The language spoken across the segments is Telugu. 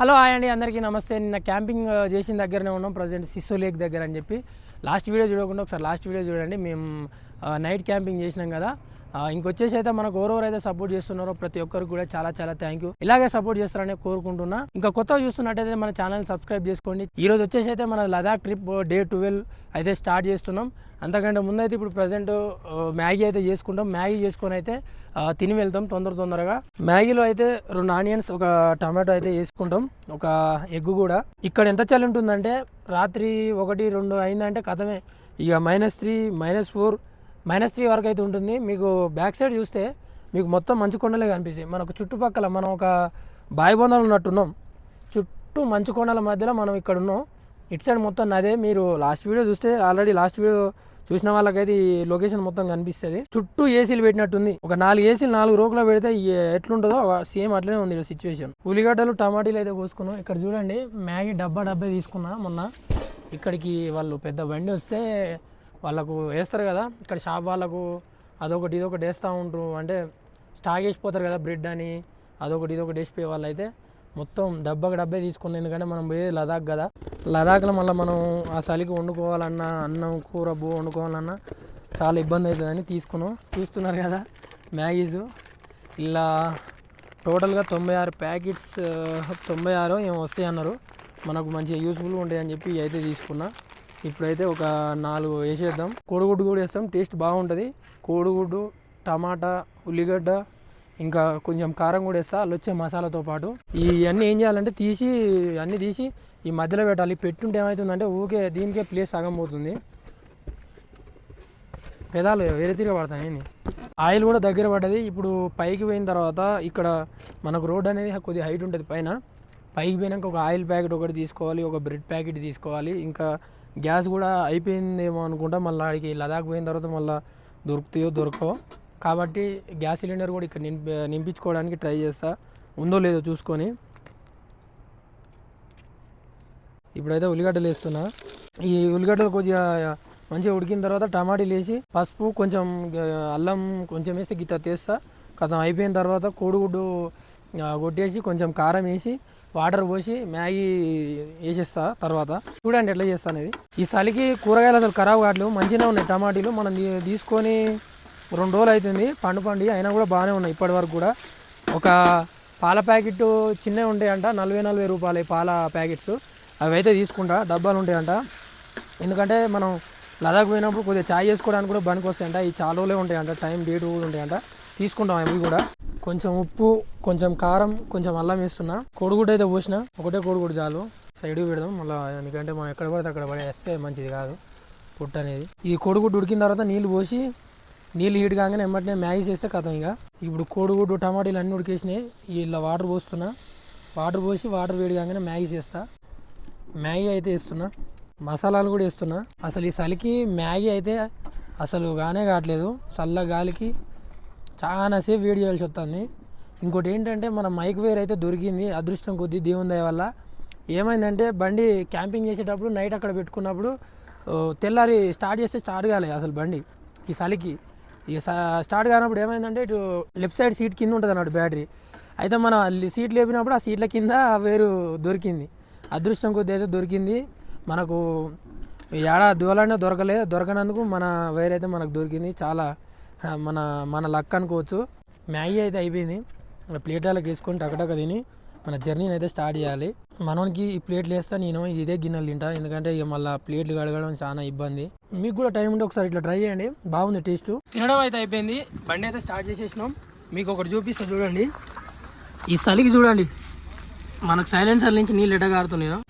హలో హాయ్ అండి. అందరికీ నమస్తే. నిన్న క్యాంపింగ్ చేసిన దగ్గరనే ఉన్నాం ప్రజెంట్ సిస్సో లేక్ దగ్గర అని చెప్పి. లాస్ట్ వీడియో చూడకుండా ఒకసారి లాస్ట్ వీడియో చూడండి. మేము నైట్ క్యాంపింగ్ చేసినాం కదా. ఇంకొచ్చేసి అయితే మనకు ఎవరెవరు అయితే సపోర్ట్ చేస్తున్నారో ప్రతి ఒక్కరికి కూడా చాలా చాలా థ్యాంక్ యూ ఇలాగే సపోర్ట్ చేస్తారని కోరుకుంటున్నా. ఇంకా కొత్తగా చూస్తున్నట్టయితే మన ఛానల్ సబ్స్క్రైబ్ చేసుకోండి. ఈ రోజు వచ్చేసి అయితే మన లదాఖ్ ట్రిప్ డే ట్వెల్వ్ అయితే స్టార్ట్ చేస్తున్నాం. అంతకంటే ముందైతే ఇప్పుడు ప్రజెంట్ మ్యాగీ అయితే చేసుకుంటాం. మ్యాగీ చేసుకొని అయితే తిని వెళ్తాం తొందర తొందరగా. మ్యాగీలో అయితే రెండు ఆనియన్స్ ఒక టమాటో అయితే వేసుకుంటాం. ఒక ఎగ్ కూడా. ఇక్కడ ఎంత చలి ఉంటుందంటే రాత్రి ఒకటి రెండు అయిందంటే కథమే. ఇక minus three minus four minus three వరకు అయితే ఉంటుంది. మీకు బ్యాక్ సైడ్ చూస్తే మీకు మొత్తం మంచు కొండలే కనిపిస్తాయి. మనకు చుట్టుపక్కల మనం ఒక బాయి ఉన్నట్టున్నాం. చుట్టూ మంచు కొండల మధ్యలో మనం ఇక్కడ ఉన్నాం. ఇటు సైడ్ మొత్తం అదే. మీరు లాస్ట్ వీడియో చూస్తే ఆల్రెడీ లాస్ట్ వీడియో చూసిన వాళ్ళకైతే ఈ లొకేషన్ మొత్తం కనిపిస్తుంది. చుట్టూ ఏసీలు పెట్టినట్టుంది. ఒక నాలుగు ఏసీలు నాలుగు రోకులో పెడితే ఎట్లుంటుందో సేమ్ అట్లనే ఉంది సిచ్యువేషన్ ఉల్లిగడ్డలు టమాటీలు అయితే కోసుకున్నాం. ఇక్కడ చూడండి మ్యాగీ డబ్బా డబ్బా తీసుకున్నా మొన్న. ఇక్కడికి వాళ్ళు పెద్ద బండి వస్తే వాళ్ళకు వేస్తారు కదా. ఇక్కడ షాప్ వాళ్ళకు అదొకటి ఇదొకటి వేస్తూ ఉంటారు. అంటే స్టాక్ వేసిపోతారు కదా బ్రెడ్ అని అదొకటి ఇదొకటి వేసిపోయే వాళ్ళు అయితే మొత్తం డబ్బాకి డబ్బే తీసుకున్నాం ఎందుకంటే మనం పోయేది లదాఖ్ కదా. లదాఖ్లో మళ్ళీ మనం ఆ చలికి వండుకోవాలన్నా అన్నం కూర బో వండుకోవాలన్నా చాలా ఇబ్బంది అవుతుందని తీసుకున్నాం. చూస్తున్నారు కదా మ్యాగీస్. ఇలా టోటల్గా తొంభై ఆరు ప్యాకెట్స్ తొంభై ఆరు ఏమో వస్తాయి అన్నారు మనకు మంచిగా యూస్ఫుల్గా ఉంటాయని చెప్పి అయితే తీసుకున్నా. ఇప్పుడైతే ఒక నాలుగు వేసేద్దాం. కోడిగుడ్డు కూడా వేస్తాం. టేస్ట్ బాగుంటుంది. కోడిగుడ్డు టమాటా ఉల్లిగడ్డ ఇంకా కొంచెం కారం కూడా వేస్తా. అల్లు వచ్చే మసాలాతో పాటు. ఇవన్నీ ఏం చేయాలంటే తీసి అన్నీ తీసి ఈ మధ్యలో పెట్టాలి. పెట్టుంటే ఏమవుతుందంటే ఊకే దీనికే ప్లేస్ సగం పోతుంది. పెదాలు వేరే తిరిగి పడతాయి ఆయిల్ కూడా దగ్గర పడ్డది. ఇప్పుడు పైకి పోయిన తర్వాత ఇక్కడ మనకు రోడ్ అనేది కొద్దిగా హైట్ ఉంటుంది పైన. పైకి పోయినాక ఒక ఆయిల్ ప్యాకెట్ ఒకటి తీసుకోవాలి. ఒక బ్రెడ్ ప్యాకెట్ తీసుకోవాలి. ఇంకా గ్యాస్ కూడా అయిపోయిందేమో అనుకుంటా. మళ్ళీ ఆడికి లదాఖ్ పోయిన తర్వాత మళ్ళీ దొరుకుతాయో దొరకవో. కాబట్టి గ్యాస్ సిలిండర్ కూడా ఇక్కడ నింపి నింపించుకోవడానికి ట్రై చేస్తా. ఉందో లేదో చూసుకొని. ఇప్పుడైతే ఉల్లిగడ్డలు వేస్తున్నా. ఈ ఉల్లిగడ్డలు కొద్దిగా మంచిగా ఉడికిన తర్వాత టమాటీలు వేసి పసుపు కొంచెం అల్లం కొంచెం వేసి గిట్ట తీస్తా. కథం అయిపోయిన తర్వాత కోడిగుడ్డు కొట్టేసి కొంచెం కారం వేసి వాటర్ పోసి మ్యాగీ వేసేస్తా తర్వాత. చూడండి ఎట్లా చేస్తా అనేది. ఈ చలికి కూరగాయలు అసలు ఖరాబ్ కావట్లేవు మంచిగా ఉన్నాయి టమాటీలు. మనం తీసుకొని రెండు రోజులు అవుతుంది పండు పండి అయినా కూడా బాగానే ఉన్నాయి ఇప్పటి వరకు కూడా. ఒక పాల ప్యాకెట్ చిన్నవి ఉంటాయంట. నలభై నలభై రూపాయలు పాల ప్యాకెట్స్. అవి అయితే తీసుకుంటా. డబ్బాలు ఉంటాయంట. ఎందుకంటే మనం లదాఖ్ పోయినప్పుడు కొద్దిగా చాయ్ చేసుకోవడానికి కూడా పనికి వస్తాయంట. ఈ చాలా రోజులే ఉంటాయంట. టైం డేట్ కూడా ఉంటాయంట. తీసుకుంటాం అవి కూడా. కొంచెం ఉప్పు కొంచెం కారం కొంచెం అల్లం వేస్తున్నా. కోడిగుడ్డు అయితే పోసిన. ఒకటే కోడిగుడ్డు చాలు. సైడ్కి పెడదాం. మళ్ళీ ఎందుకంటే మనం ఎక్కడ పడితే అక్కడ పడేస్తే మంచిది కాదు. పుట్టు అనేది. ఈ కోడిగుడ్డు ఉడికిన తర్వాత నీళ్ళు పోసి నీళ్ళు హీట్ కాగానే వెంటనే మ్యాగీ చేస్తే కథం ఇక. ఇప్పుడు కోడిగుడ్డు టమాటాలు అన్నీ ఉడికేసినాయి. ఇలా వాటర్ పోస్తున్నా. వాటర్ పోసి వాటర్ వేడి కాగానే మ్యాగీ చేస్తా. మ్యాగీ అయితే వేస్తున్నా. మసాలాలు కూడా వేస్తున్నా. అసలు ఈ చలికి మ్యాగీ అయితే అసలు కానే కావట్లేదు. చల్ల గాలికి చాలాసేపు వేడి చేయాల్సి వస్తుంది. ఇంకోటి ఏంటంటే మన మైక్ వేర్ అయితే దొరికింది అదృష్టం కొద్దీ దేవుని దయ వల్ల. ఏమైందంటే బండి క్యాంపింగ్ చేసేటప్పుడు నైట్ అక్కడ పెట్టుకున్నప్పుడు తెల్లారి స్టార్ట్ చేస్తే స్టార్ట్ కాలేదు అసలు బండి ఈ చలికి ఇక స- స్టార్ట్ కానప్పుడు ఏమైందంటే ఇటు లెఫ్ట్ సైడ్ సీట్ కింద ఉంటుంది అన్నట్టు బ్యాటరీ. అయితే మనం సీట్ లేపినప్పుడు ఆ సీట్ల కింద వేరు దొరికింది. అదృష్టం కొద్ది అయితే దొరికింది. మనకు ఏడా దూలానే దొరకలేదు దొరకనందుకు మన వేరైతే అయితే మనకు దొరికింది. చాలా మన మన లక్ అనుకోవచ్చు. మ్యాగీ అయితే అయిపోయింది. ప్లేట్ ప్లేట్లకు వేసుకొని టకటక తిని మన జర్నీని అయితే స్టార్ట్ చేయాలి. మనోనికి ఈ ప్లేట్లు వేస్తా నేను ఇదే గిన్నెలు తింటా. ఎందుకంటే ఇక మళ్ళీ ప్లేట్లు కడగడం చాలా ఇబ్బంది. మీకు కూడా టైం ఉంటే ఒకసారి ఇట్లా ట్రై చేయండి. బాగుంది టేస్ట్. తినడం అయితే అయిపోయింది. బండి అయితే స్టార్ట్ చేసేసినాం. మీకు ఒకటి చూపిస్తా చూడండి. ఈ చలికి చూడండి. మనకు సైలెన్సర్ నుంచి నీళ్ళు ఎట్ట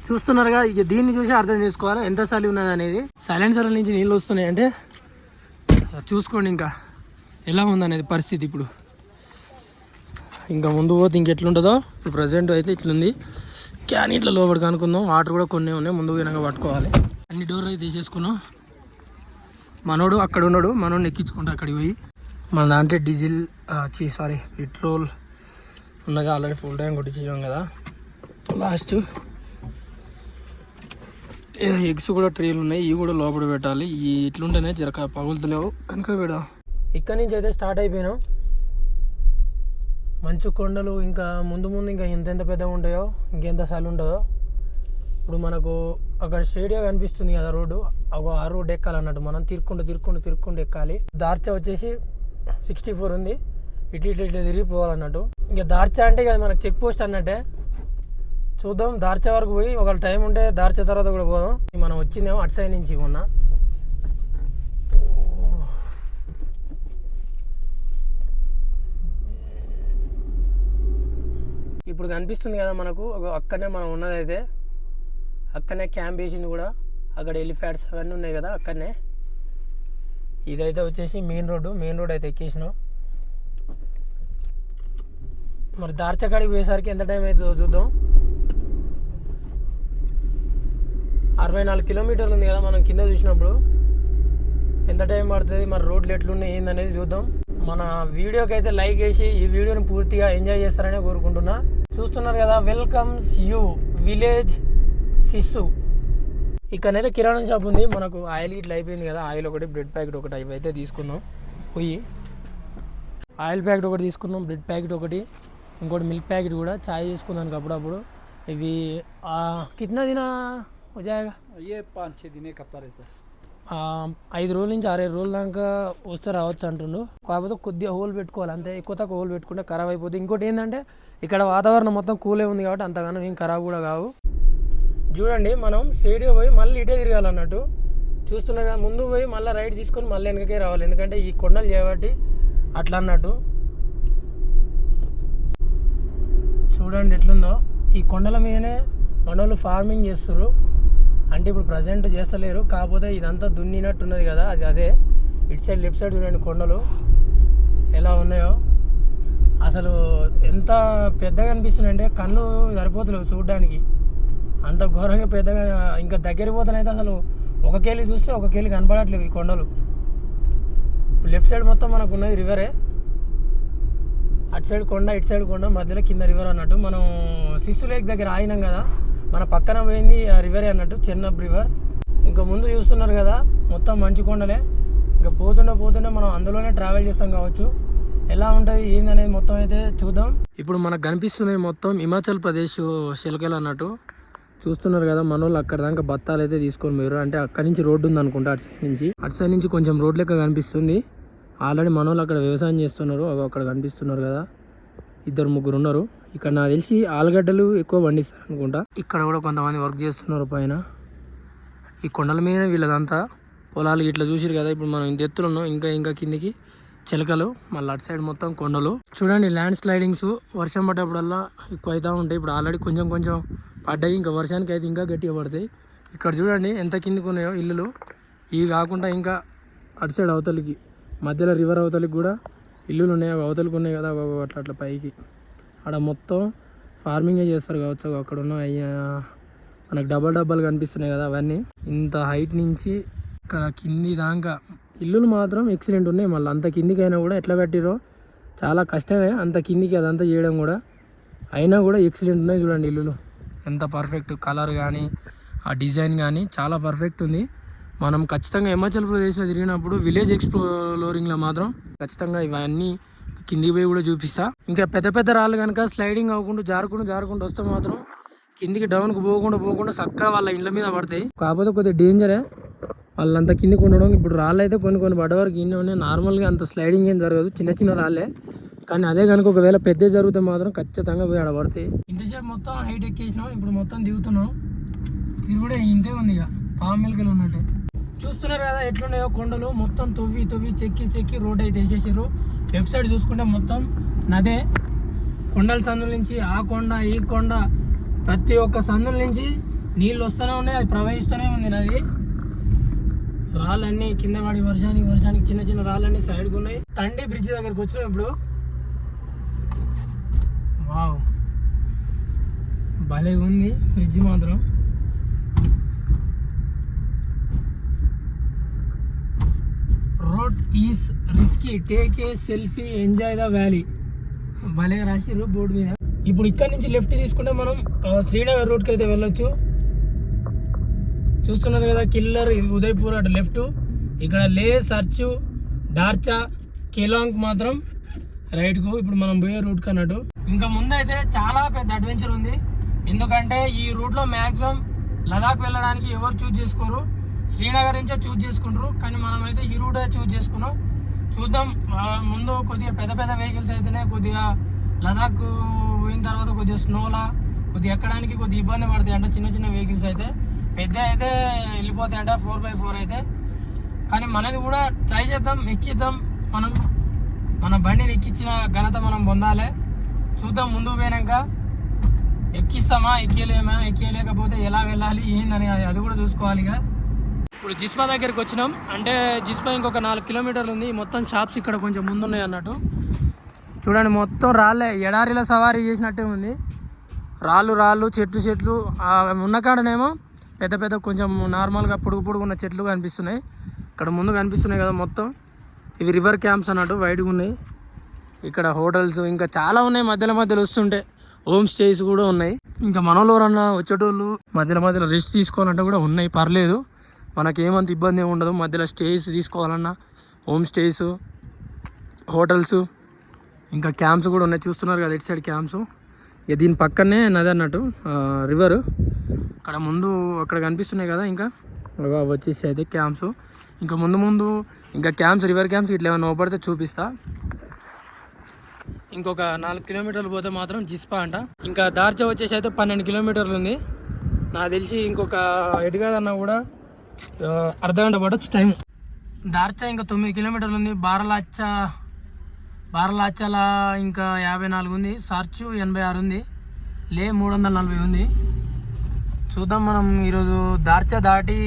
చూస్తున్నారుగా ఇక దీన్ని చూసి అర్థం చేసుకోవాలి? ఎంత చలి ఉన్నది అనేది సైలెన్సర్ నుంచి నీళ్ళు వస్తున్నాయి అంటే చూసుకోండి ఇంకా. ఎలా ఉందనేది పరిస్థితి ఇప్పుడు? ఇంకా ముందు పోతే ఇంకెట్లుంటుందో? ఇప్పుడు ప్రజెంట్ అయితే ఇట్లుంది. క్యాన్ ఇట్లా లోపలికి అనుకుందాం వాటర్ కూడా కొన్ని ఉన్నాయి. ముందు పోయినాక పట్టుకోవాలి. అన్ని డోర్లు అయితే తీసేసుకున్నాం. మనోడు అక్కడ ఉన్నాడు. మనోడిని ఎక్కించుకుంటా అక్కడికి పోయి. మన దాంట్లో డీజిల్ సారీ పెట్రోల్ ఉన్నగా ఆల్రెడీ ఫుల్ టైం కొట్టించాం కదా. లాస్ట్ ఎగ్స్ కూడా ట్రేలు ఉన్నాయి. ఇవి కూడా లోపల పెట్టాలి. ఈ ఇట్లుంటేనే జరక పగులుతలేవు. కనుక పెడదాం. ఇక్కడి నుంచి అయితే స్టార్ట్ అయిపోయినాం. మంచు కొండలు ఇంకా ముందు ముందు ఇంకా ఎంతెంత పెద్దగా ఉంటాయో ఇంకెంత సలు ఉంటుందో ఇప్పుడు మనకు అక్కడ స్టేడియం కనిపిస్తుంది కదా రోడ్డు ఒక ఆ రోడ్డు ఎక్కాలన్నట్టు మనం తిరుక్కుంటూ తిరుక్కుంటూ తిరుక్కుంటూ ఎక్కాలి. దార్చా వచ్చేసి సిక్స్టీ ఫోర్ ఉంది. ఇటు ఇటు ఇట్లా తిరిగిపోవాలన్నట్టు ఇంకా దార్చా అంటే ఇక మనకు చెక్ పోస్ట్ అన్నట్టే. చూద్దాం దార్చా వరకు పోయి ఒకవేళ టైం ఉంటే దార్చా తర్వాత కూడా పోదాం. మనం వచ్చిందేమో అటు సైడ్ నుంచి మొన్న. ఇప్పుడు కనిపిస్తుంది కదా మనకు ఒక అక్కడనే మనం ఉన్నదైతే అక్కడనే క్యాంప్ వేసింది కూడా అక్కడ ఎలిఫాట్స్ అవన్నీ ఉన్నాయి కదా అక్కడనే. ఇదైతే వచ్చేసి మెయిన్ రోడ్డు మెయిన్ రోడ్ అయితే ఎక్కేసినాం. మరి దార్చకాడికి పోయేసరికి ఎంత టైం అవుతుందో చూద్దాం. అరవై నాలుగు కిలోమీటర్లు ఉంది కదా మనం కింద చూసినప్పుడు. ఎంత టైం పడుతుంది మరి రోడ్లు ఎట్లున్నాయి ఏందనేది చూద్దాం. మన వీడియోకి అయితే లైక్ వేసి ఈ వీడియోని పూర్తిగా ఎంజాయ్ చేస్తారని కోరుకుంటున్నా. చూస్తున్నారు కదా వెల్కమ్స్ యూ విలేజ్ సిస్సు ఇక్కడనైతే కిరాణం షాప్ ఉంది. మనకు ఆయిల్ ఇట్లా అయిపోయింది కదా ఆయిల్ ఒకటి బ్రెడ్ ప్యాకెట్ ఒకటి అవి అయితే తీసుకున్నాం పొయ్యి ఆయిల్ ప్యాకెట్ ఒకటి తీసుకున్నాం బ్రెడ్ ప్యాకెట్ ఒకటి. ఇంకోటి మిల్క్ ప్యాకెట్ కూడా చాయ్ తీసుకున్నాను అప్పుడప్పుడు ఇవి కిట్నా దిన అయ్యే ఐదు రోజుల నుంచి ఆరేడు రోజుల దాకా వస్తే రావచ్చు అంటుండు. కాకపోతే కొద్దిగా హోల్ పెట్టుకోవాలి అంతే. ఎక్కువ తక్కువ హోల్ పెట్టుకుంటే ఖరాబ్ అయిపోతుంది ఇంకోటి ఏంటంటే ఇక్కడ వాతావరణం మొత్తం కూలే ఉంది కాబట్టి అంతగానో ఏం ఖరాబ్ కూడా కావు. చూడండి మనం స్టేడియో పోయి మళ్ళీ ఇటే తిరగాలన్నట్టు చూస్తున్నారు కదా ముందు పోయి మళ్ళీ రైట్ తీసుకొని మళ్ళీ వెనకకే రావాలి. ఎందుకంటే ఈ కొండలు చేయబట్టి అట్లా అన్నట్టు చూడండి ఎట్లుందో. ఈ కొండల మీదనే మనోళ్ళు ఫార్మింగ్ చేస్తారు అంటే ఇప్పుడు ప్రజెంట్ చేస్తలేరు. కాకపోతే ఇదంతా దున్నినట్టున్నది కదా. అది అదే. ఇటు సైడ్ లెఫ్ట్ సైడ్ చూడండి కొండలు. ఎలా ఉన్నాయో. అసలు ఎంత పెద్దగా అనిపిస్తుంది అంటే కళ్ళు సరిపోతలేవు చూడడానికి. అంత ఘోరంగా పెద్దగా ఇంకా దగ్గర పోతానైతే అసలు ఒక కేలి చూస్తే ఒక కేలి కనపడట్లేవు ఈ కొండలు. లెఫ్ట్ సైడ్ మొత్తం మనకు ఉన్నది రివరే. అటు సైడ్ కొండ ఇటు సైడ్ కొండ మధ్యలో కింద రివర్ అన్నట్టు. మనం సిస్సు లేక్ దగ్గర ఆగినాం కదా మన పక్కన పోయింది ఆ రివరే అన్నట్టు చెన్నబ్ రివర్. ఇంకా ముందు చూస్తున్నారు కదా మొత్తం మంచు కొండలే. ఇంకా పోతుండే పోతుండే మనం అందులోనే ట్రావెల్ చేస్తాం కావచ్చు. ఎలా ఉంటుంది ఏందనేది మొత్తం అయితే చూద్దాం. ఇప్పుడు మనకు కనిపిస్తున్నాయి మొత్తం హిమాచల్ ప్రదేశ్ శిలకలు అన్నట్టు. చూస్తున్నారు కదా మన వాళ్ళు అక్కడ దాకా బత్తాలు అయితే తీసుకొని మీరు అంటే అక్కడ నుంచి రోడ్డు ఉంది అనుకుంటా అటు సైడ్ నుంచి. అటు సైడ్ నుంచి కొంచెం రోడ్ లెక్క కనిపిస్తుంది. ఆల్రెడీ మన వాళ్ళు అక్కడ వ్యవసాయం చేస్తున్నారు. అక్కడ కనిపిస్తున్నారు కదా. ఇద్దరు ముగ్గురు ఉన్నారు. ఇక్కడ నాకు తెలిసి ఆలుగడ్డలు ఎక్కువ పండిస్తారు అనుకుంటా. ఇక్కడ కూడా కొంతమంది వర్క్ చేస్తున్నారు పైన. ఈ కొండల మీద వీళ్ళదంతా. పొలాలు ఇట్లా చూసిరు కదా ఇప్పుడు మనం ఇంత ఎత్తులు ఉన్నాం. ఇంకా ఇంకా కిందికి చిలకలు మళ్ళీ అటు సైడ్ మొత్తం కొండలు. చూడండి ల్యాండ్ స్లైడింగ్స్ వర్షం పడ్డప్పుడల్లా ఎక్కువ అవుతూ ఉంటాయి. ఇప్పుడు ఆల్రెడీ కొంచెం కొంచెం పడ్డాయి. ఇంకా వర్షానికి అయితే ఇంకా గట్టిగా పడతాయి. ఇక్కడ చూడండి ఎంత కిందికి ఉన్నాయో ఇల్లులు. ఇవి కాకుండా ఇంకా అటు సైడ్ అవతలికి మధ్యలో రివర్ అవతలికి కూడా ఇల్లులు ఉన్నాయి. అవి అవతలికి ఉన్నాయి కదా అట్లా అట్లా పైకి. ఆడ మొత్తం ఫార్మింగే చేస్తారు కావచ్చు. అక్కడ ఉన్న మనకు డబల్ డబ్బాలు కనిపిస్తున్నాయి కదా అవన్నీ. ఇంత హైట్ నుంచి ఇక్కడ కింది దాకా ఇల్లులు మాత్రం ఎక్సలెంట్ ఉన్నాయి మళ్ళీ. అంత కిందికైనా కూడా ఎట్లా కట్టిరో చాలా కష్టమే. అంత కిందికి అదంతా చేయడం కూడా అయినా కూడా ఎక్సలెంట్ ఉన్నాయి చూడండి ఇల్లులు. ఎంత పర్ఫెక్ట్ కలర్ కానీ ఆ డిజైన్ కానీ చాలా పర్ఫెక్ట్ ఉంది. మనం ఖచ్చితంగా హిమాచల్ ప్రదేశ్లో తిరిగినప్పుడు విలేజ్ ఎక్స్ప్లోరింగ్లో మాత్రం ఖచ్చితంగా ఇవన్నీ కిందికి పోయి కూడా చూపిస్తా. ఇంకా పెద్ద పెద్ద రాళ్ళు కనుక స్లైడింగ్ అవ్వకుండా జారుకుంటూ జారుకుంటూ వస్తే మాత్రం కిందికి డౌన్కి పోకుండా పోకుండా చక్కగా వాళ్ళ ఇండ్ల మీద పడతాయి. కాకపోతే కొద్దిగా డేంజరే వాళ్ళంతా కిందకి ఉండడం ఇప్పుడు రాళ్ళు అయితే కొన్ని కొన్ని పడ్డ వరకు ఇన్ని ఉన్నాయి. నార్మల్గా అంత స్లైడింగ్ ఏం జరగదు. చిన్న చిన్న రాళ్ళే. కానీ అదే కనుక ఒకవేళ పెద్ద జరిగితే మాత్రం ఖచ్చితంగా పోయి ఆడ పడతాయి. ఇంతసేపు మొత్తం హైట్ ఎక్కేసినాం. ఇప్పుడు మొత్తం దిగుతున్నాం. ఇది కూడా ఇంతే ఉంది ఇక. పాము మెలకలు ఉన్నట్టు. చూస్తున్నారు కదా ఎట్లున్నాయో కొండలు. మొత్తం తవ్వి తవ్వి చెక్కి చెక్కి రోడ్ అయితే వేసేసారు. లెఫ్ట్ సైడ్ చూసుకుంటే మొత్తం నదే. కొండల సందుల నుంచి ఆ కొండ ఈ కొండ ప్రతి ఒక్క సందుల నుంచి నీళ్ళు వస్తూనే ఉన్నాయి. అది ప్రవహిస్తూనే ఉంది నది. రాళ్ళన్నీ కింద పడి వర్షానికి వర్షానికి చిన్న చిన్న రాళ్ళన్నీ సైడ్కి ఉన్నాయి. తండ్రి బ్రిడ్జ్ దగ్గరకు వచ్చినాం ఇప్పుడు. వావ్ భలే ఉంది బ్రిడ్జ్ మాత్రం. Road is risky take a selfie enjoy the valley భలే రాసిర్రు బోర్డు మీద. ఇప్పుడు ఇక్కడ నుంచి లెఫ్ట్ తీసుకుంటే మనం శ్రీనగర్ రోడ్కి అయితే వెళ్ళొచ్చు. చూస్తున్నారు కదా కిల్లర్ ఉదయపూర్ అటు లెఫ్ట్ ఇక్కడ లే సర్చు డార్చా కేలాంగ్ మాత్రం రైట్కు ఇప్పుడు మనం పోయే రూట్ కన్నట్టు అన్నట్టు. ఇంకా ముందైతే చాలా పెద్ద అడ్వెంచర్ ఉంది. ఎందుకంటే ఈ రూట్లో మ్యాక్సిమం లదాఖ్ వెళ్ళడానికి ఎవరు చూజ్ చేసుకోరు. శ్రీనగర్ నుంచే చూజ్ చేసుకుంటారు. కానీ మనం అయితే ఈ రూటే చూజ్ చేసుకున్నాం. చూద్దాం. ముందు కొద్దిగా పెద్ద పెద్ద వెహికల్స్ అయితేనే కొద్దిగా లదాఖ్ పోయిన తర్వాత కొద్దిగా స్నోలా కొద్దిగా ఎక్కడానికి కొద్దిగా ఇబ్బంది పడతాయి. అంటే చిన్న చిన్న వెహికల్స్ అయితే. పెద్ద అయితే వెళ్ళిపోతాయి అంట ఫోర్ బై ఫోర్ అయితే. కానీ మనది కూడా ట్రై చేద్దాం ఎక్కిద్దాం మనం. మన బండిని ఎక్కించిన ఘనత మనం పొందాలి. చూద్దాం ముందు పోయినాక ఎక్కిస్తామా ఎక్కియలేమా ఎక్కియలేకపోతే ఎలా వెళ్ళాలి ఏందని అది- అది కూడా చూసుకోవాలి ఇక. ఇప్పుడు జిస్పా దగ్గరికి వచ్చినాం. అంటే జిస్పా ఇంకొక నాలుగు కిలోమీటర్లు ఉంది. మొత్తం షాప్స్ ఇక్కడ కొంచెం ముందున్నాయి అన్నట్టు. చూడండి మొత్తం రాళ్ళే. ఎడారిలో సవారీ చేసినట్టే ఉంది. రాళ్ళు రాళ్ళు చెట్లు చెట్లు. ఉన్న కాడనేమో పెద్ద పెద్ద కొంచెం నార్మల్గా పొడుగు పొడుగున్న చెట్లు కనిపిస్తున్నాయి. ఇక్కడ ముందు కనిపిస్తున్నాయి కదా మొత్తం. ఇవి రివర్ క్యాంప్స్ అన్నట్టు వైడ్గా ఉన్నాయి. ఇక్కడ హోటల్స్ ఇంకా చాలా ఉన్నాయి మధ్యలో మధ్యలో వస్తుంటే. హోమ్ స్టేస్ కూడా ఉన్నాయి. ఇంకా మనలో ఎవరన్నా వచ్చేటోళ్ళు మధ్యలో మధ్యలో రెస్ట్ తీసుకోవాలంటే కూడా ఉన్నాయి. పర్లేదు. మనకి ఏమంత ఇబ్బంది ఏమి ఉండదు. మధ్యలో స్టేస్ తీసుకోవాలన్నా హోమ్ స్టేస్ హోటల్స్ ఇంకా క్యాంప్స్ కూడా ఉన్నాయి. చూస్తున్నారు కదా ఇటు సైడ్ క్యాంప్స్ ఇక దీని పక్కనే నది అన్నట్టు రివర్ అక్కడ ముందు అక్కడ కనిపిస్తున్నాయి కదా ఇంకా. వచ్చేసి అయితే క్యాంప్స్ ఇంకా ముందు ముందు ఇంకా క్యాంప్స్ రివర్ క్యాంప్స్ ఇట్లా ఏమైనా ఓపడితే చూపిస్తా. ఇంకొక నాలుగు కిలోమీటర్లు పోతే మాత్రం జిస్పా అంట. ఇంకా దార్చ వచ్చేసి అయితే పన్నెండు కిలోమీటర్లు ఉంది. నాకు తెలిసి ఇంకొక ఎటు కూడా అర్ధగంట అర్ధ గంట పడవచ్చు టైం దార్చ ఇంకా తొమ్మిది కిలోమీటర్లు ఉంది. బారలాచ్చ బారలాచాల ఇంకా యాభై నాలుగు ఉంది. సర్చు ఎనభై ఆరు ఉంది. లే మూడు వందల నలభై ఉంది. చూద్దాం మనం ఈరోజు దార్చ దాటి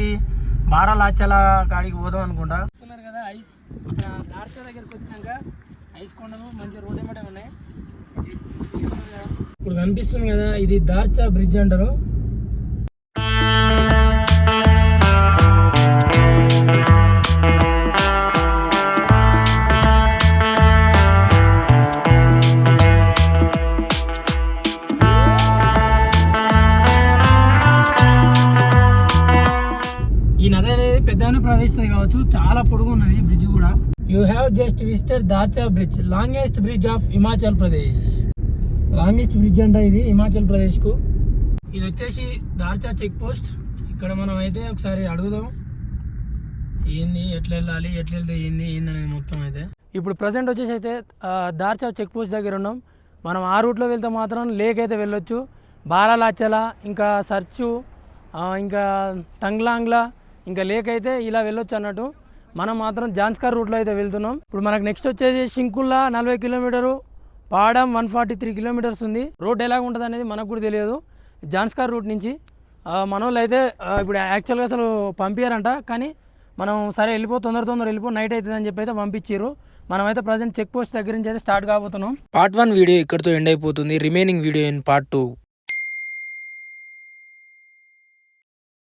బారాలాచాల కాడికి పోదాం అనుకుంటా. చూస్తున్నారు కదా ఐస్. దార్చ దగ్గరికి వచ్చినాక ఐస్ కొండలు మంచి రోడ్ ఏమంటే ఉన్నాయి. ఇప్పుడు కనిపిస్తుంది కదా ఇది దార్చా బ్రిడ్జ్ అంటారు. Visited bridge longest bridge of Himachal Pradesh longest bridge అంట ఇది హిమాచల్ ప్రదేశ్కు ఇది వచ్చేసి దార్చా చెక్ పోస్ట్ ఇక్కడ మనం అయితే ఒకసారి అడుగుదాం. ఏంది ఎట్లా వెళ్ళాలి ఎట్లా వెళ్తే ఏంది ఏంది అనేది మొత్తం అయితే. ఇప్పుడు ప్రజెంట్ వచ్చేసి అయితే దార్చా చెక్ పోస్ట్ దగ్గర ఉన్నాం. మనం ఆ రూట్లో వెళ్తే మాత్రం లేక్ అయితే వెళ్ళొచ్చు. బారాలాచల ఇంకా సర్చు ఇంకా తంగ్లాంగ్లా ఇంకా లేక్ అయితే ఇలా వెళ్ళొచ్చు అన్నట్టు. మనం మాత్రం జాన్స్కార్ రూట్లో అయితే వెళ్తున్నాం. ఇప్పుడు మనకు నెక్స్ట్ వచ్చేసి షింకుల్లా నలభై kilometre Padum one forty three kilometres ఉంది. రోడ్ ఎలా ఉంటుంది అనేది మనకు కూడా తెలియదు. జాన్స్కార్ రూట్ నుంచి మన వాళ్ళు అయితే ఇప్పుడు యాక్చువల్గా అసలు పంపించారంట కానీ మనం సరే వెళ్ళిపో తొందర తొందర వెళ్ళిపో నైట్ అవుతుంది అని చెప్పి అయితే పంపించారు మనమైతే ప్రజెంట్ చెక్ పోస్ట్ దగ్గర నుంచి అయితే స్టార్ట్ కాబోతున్నాం. పార్ట్ వన్ వీడియో ఇక్కడితో ఎండ్ అయిపోతుంది. Remaining video in part two.